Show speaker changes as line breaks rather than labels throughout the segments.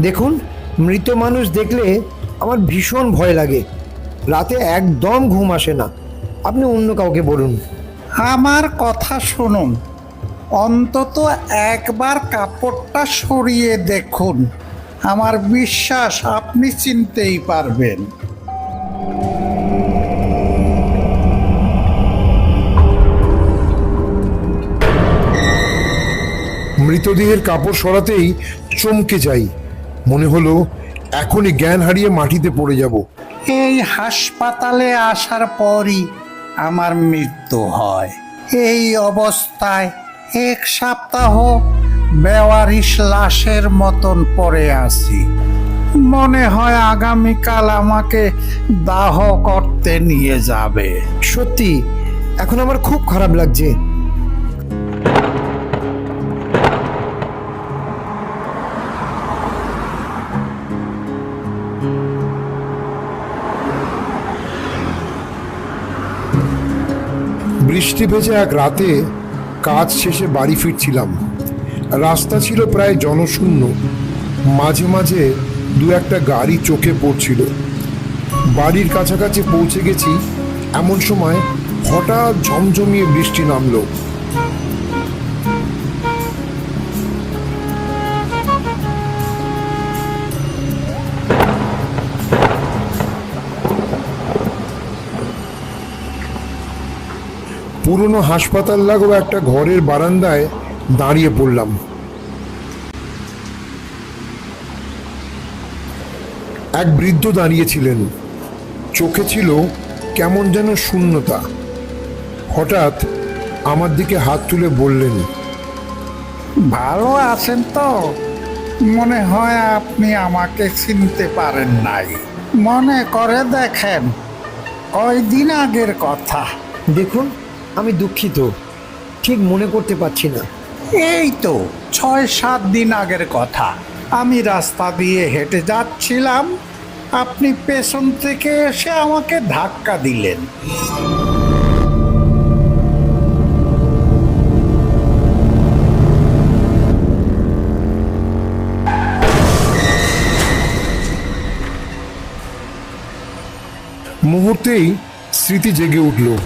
দেখুন মৃত মানুষ দেখলে আমার ভীষণ ভয় লাগে। রাতে একদম ঘুম আসে না। আপনি অন্য কাউকে বলুন।
আমার কথা শুনুন। অন্তত একবার কাপড়টা সরিয়ে দেখুন। আমার বিশ্বাস আপনি চিনতেই পারবেন।
মৃতদেহের কাপড় সরাতেই চমকে যাই। মনে হলো এখনই জ্ঞান হারিয়ে মাটিতে পড়ে যাব।
এই হাসপাতালে আসার পরই আমার মৃত্যু হয়। এই অবস্থায় এক সপ্তাহ বেওয়ারিশ লাশের মতন পড়ে আছি। মনে হয় আগামীকাল আমাকে দাহ করতে নিয়ে যাবে।
সত্যি এখন আমার খুব খারাপ লাগছে।
বৃষ্টি ভেজে এক রাতে কাজ শেষে বাড়ি ফিরছিলাম। রাস্তা ছিল প্রায় জনশূন্য। মাঝে মাঝে দু একটা গাড়ি চোখে পড়ছিল। বাড়ির কাছাকাছি পৌঁছে গেছি, এমন সময় হঠাৎ ঝমঝমিয়ে বৃষ্টি নামলো। পুরনো হাসপাতাল লাগো একটা ঘরের বারান্দায় দাঁড়িয়ে পড়লাম। এক বৃদ্ধ দাঁড়িয়েছিলেন চোখে ছিল কেমন যেন শূন্যতা। হঠাৎ আমার দিকে হাত তুলে বললেন
ভালো আছেন তো? মনে হয় আপনি আমাকে চিনতে পারেন নাই। মনে করে দেখেন কয়দিন আগের কথা।
দেখুন আমি দুঃখিত। ঠিক মনে করতে পারছি না।
এই তো, ছয় সাত দিন আগের কথা। আমি রাস্তা দিয়ে হেঁটে যাচ্ছিলাম। আপনি পেছন থেকে এসে আমাকে ধাক্কা দিলেন।
মুহূর্তেই স্মৃতি জেগে উঠল।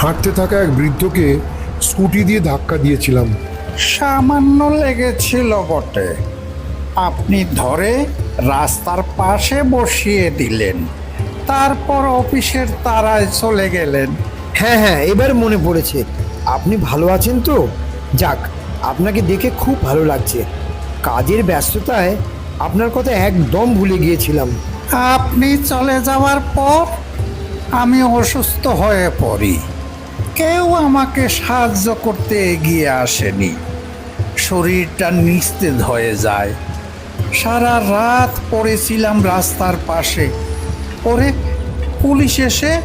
হাঁটতে থাকা এক বৃদ্ধকে স্কুটি দিয়ে ধাক্কা দিয়েছিলাম।
সামান্য লেগেছিল বটে। আপনি ধরে রাস্তার পাশে বসিয়ে দিলেন। তারপর অফিসের তারায় চলে গেলেন।
হ্যাঁ হ্যাঁ এবার মনে পড়েছে। আপনি ভালো আছেন তো? যাক আপনাকে দেখে খুব ভালো লাগছে। কাজের ব্যস্ততায় আপনার কথা একদম ভুলে গিয়েছিলাম।
আপনি চলে যাওয়ার পর আমি অসুস্থ হয়ে পড়ি। কেউ আমাকে সাহায্য করতে এগিয়ে আসেনি। শরীরটা নিস্তেজ হয়ে যায়। সারা রাত পড়েছিলাম রাস্তার পাশে। পরে পুলিশ এসে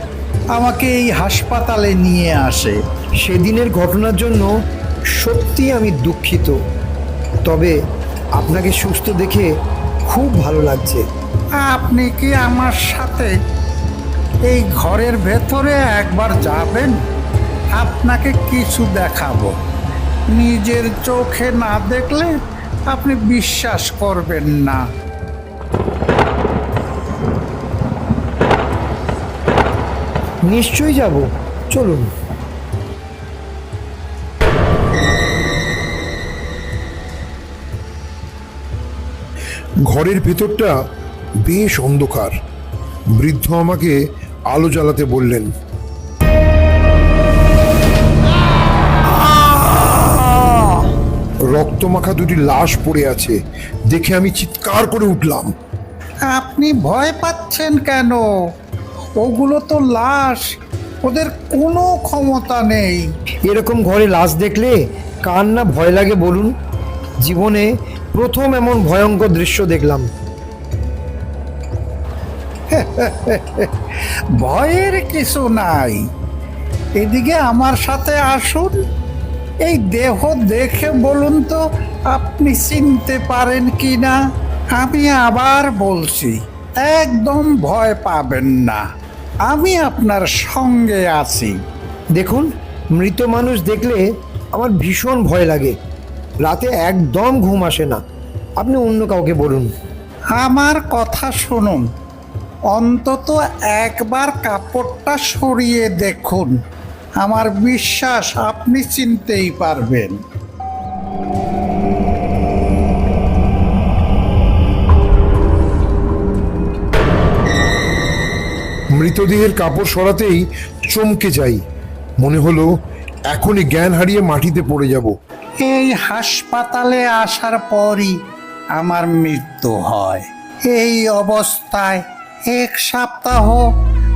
আমাকে এই হাসপাতালে নিয়ে আসে।
সেদিনের ঘটনার জন্য সত্যি আমি দুঃখিত। তবে আপনাকে সুস্থ দেখে খুব ভালো লাগছে।
আপনি কি আমার সাথে এই ঘরের ভেতরে একবার যাবেন? আপনাকে কিছু দেখাবো। নিজের চোখে না দেখলে আপনি বিশ্বাস করবেন না।
নিশ্চয়ই যাব। চলুন।
ঘরের ভেতরটা বেশ অন্ধকার। বৃদ্ধ আমাকে আলো জ্বালাতে বললেন রক্তমাখা দুটি লাশ পড়ে আছে। দেখে আমি চিৎকার করে উঠলাম।
আপনি ভয় পাচ্ছেন কেন? ওগুলো তো লাশ। ওদের কোনো ক্ষমতা নেই।
এরকম ঘরে লাশ দেখলে কার না ভয় লাগে বলুন? জীবনে প্রথম এমন ভয়ঙ্কর দৃশ্য দেখলাম।
ভয়ের কিছু নাই। এদিকে আমার সাথে আসুন। এই দেহ দেখে বলুন তো, আপনি চিনতে পারেন কি না আমি আবার বলছি, একদম ভয় পাবেন না। আমি আপনার সঙ্গে আছি।
দেখুন, মৃত মানুষ দেখলে আমার ভীষণ ভয় লাগে। রাতে একদম ঘুম আসে না। আপনি অন্য কাউকে বলুন।
আমার কথা শুনুন। অন্তত একবার কাপড়টা সরিয়ে দেখুন। আমার বিশ্বাস আপনি চিনতেই পারবেন।
মৃতদেহের কাপড় সরাতেই চমকে যাই। মনে হলো এখনই জ্ঞান হারিয়ে মাটিতে পড়ে যাব।
এই হাসপাতালে আসার পরই আমার মৃত্যু হয়। এই অবস্থায় এক সপ্তাহ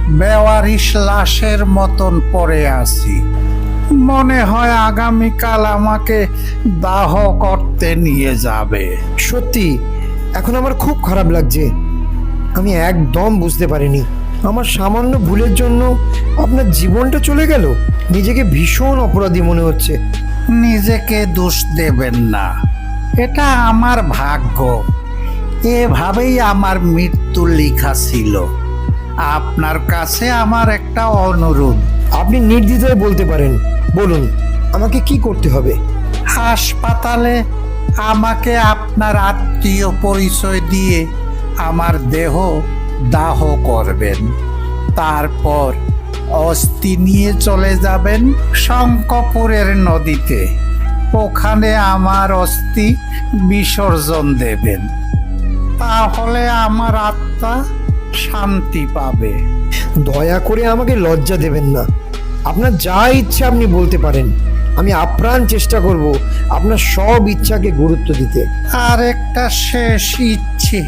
বেওয়ারিশ লাশের মতন পড়ে আছি। মনে হয় আগামীকাল আমাকে দাহ করতে নিয়ে যাবে।
সত্যি এখন আমার খুব খারাপ লাগছে। আমি একদম বুঝতে পারিনি। আমার সামান্য ভুলের জন্য আপনার জীবনটা চলে গেল। নিজেকে ভীষণ অপরাধী মনে হচ্ছে।
নিজেকে দোষ দেবেন না। এটা আমার ভাগ্য। এভাবেই আমার মৃত্যু লেখা ছিল। আপনার কাছে আমার একটা অনুরোধ।
আপনি নির্দ্বিধায় বলতে পারেন। বলুন আমাকে কি করতে হবে?
হাসপাতালে আমাকে আপনার আত্মীয় পরিচয় দিয়ে আমার দেহ দাহ করবেন। তারপর অস্থি নিয়ে চলে যাবেন শঙ্কপুরের নদীতে। ওখানে আমার অস্থি বিসর্জন দেবেন। তাহলে আমার আত্মা শান্তি পাবে।
দয়া করে আমাকে লজ্জা দেবেন না। আপনার যা ইচ্ছা আপনি বলতে পারেন। আমি আপ্রাণ চেষ্টা করব আপনার সব ইচ্ছাকে গুরুত্ব দিতে।
আর একটা শেষ ইচ্ছে।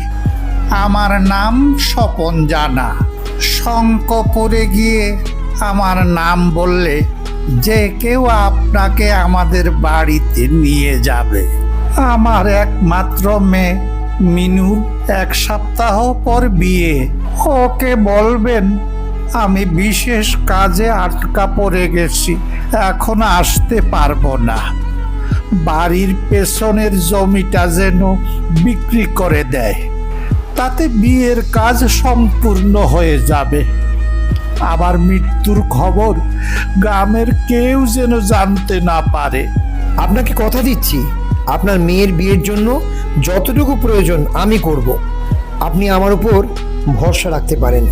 আমার নাম স্বপন জানা। শঙ্কপুরে গিয়ে আমার নাম বললে যে কেউ আপনাকে আমাদের বাড়িতে নিয়ে যাবে। আমার একমাত্র মেয়ে মিনুর এক সপ্তাহ পর বিয়ে। ওকে বলবেন, আমি বিশেষ কাজে আটকা পড়ে গেছি, এখন আসতে পারব না। বাড়ির পেছনের জমিটা যেন বিক্রি করে দেয়, তাতে বিয়ের কাজ সম্পূর্ণ হয়ে যাবে। আবার মৃত্যুর খবর গ্রামের কেউ যেন জানতে না পারে।
আপনাকে কথা দিচ্ছি, আপনার মেয়ের বিয়ের জন্য যতটুকু প্রয়োজন আমি করব। আপনি আমার উপর ভরসা রাখতে পারেন।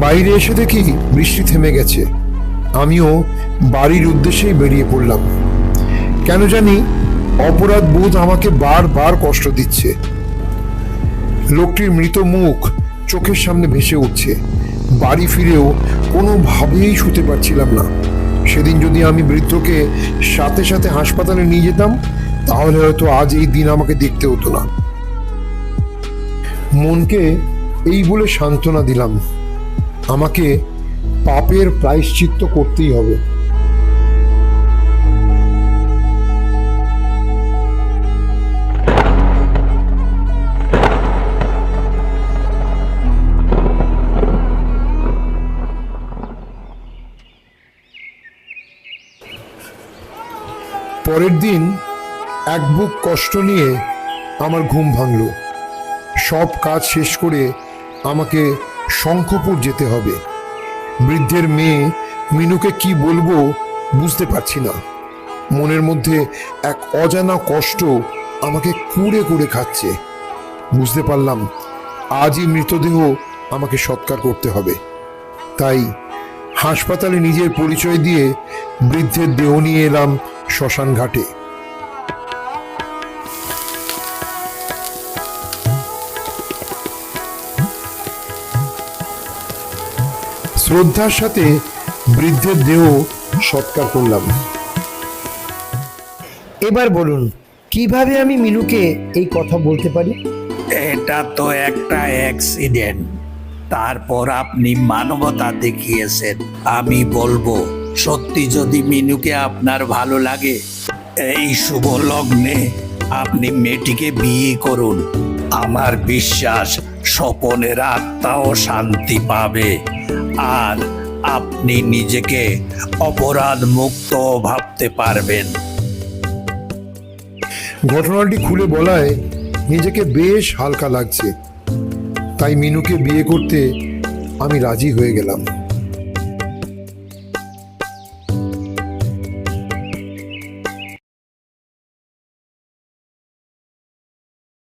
বাইরে এসে দেখি বৃষ্টি থেমে গেছে। আমিও বাড়ির উদ্দেশ্যেই বেরিয়ে পড়লাম। কেন জানি অপরাধ বোধ আমাকে বারবার কষ্ট দিচ্ছে। লোকটির মৃত মুখ চোখের সামনে ভেসে উঠছে। বাড়ি ফিরেও কোনোভাবেই শুতে পারছিলাম না। সেদিন যদি আমি বৃদ্ধকে সাথে সাথে হাসপাতালে নিয়ে যেতাম, তাহলে হয়তো আজ এই দিন আমাকে দেখতে হতো না। মনকে এই বলে সান্ত্বনা দিলাম, আমাকে পাপের প্রায়শ্চিত্ত করতেই হবে। পরের দিন এক বুক কষ্ট নিয়ে আমার ঘুম ভাঙল। সব কাজ শেষ করে আমাকে শঙ্খপুর যেতে হবে। বৃদ্ধের মেয়ে মিনুকে কি বলব বুঝতে পারছি না। মনের মধ্যে এক অজানা কষ্ট আমাকে কুড়ে কুড়ে খাচ্ছে। বুঝতে পারলাম আজই মৃতদেহ আমাকে সৎকার করতে হবে। তাই হাসপাতালে নিজের পরিচয় দিয়ে বৃদ্ধের দেহ নিয়ে এলাম শ্মশান ঘাটে। শ্রদ্ধার সাথে বৃদ্ধের দেহ সৎকার করলাম।
এবার বলুন কীভাবে আমি মিনুকে এই কথা বলতে পারি?
এটা তো একটা অ্যাক্সিডেন্ট তারপর আপনি মানবতা দেখিয়েছেন আমি বলব। সত্যি যদি মিনুকে আপনার ভালো লাগে, এই শুভ লগ্নে আপনি মেয়েটিকে বিয়ে করুন। আমার বিশ্বাস স্বপনের আত্মাও শান্তি পাবে। আর আপনি নিজেকে অপরাধ মুক্ত ভাবতে পারবেন।
ঘটনাটি খুলে বলায় নিজেকে বেশ হালকা লাগছে। তাই মিনুকে বিয়ে করতে আমি রাজি হয়ে গেলাম।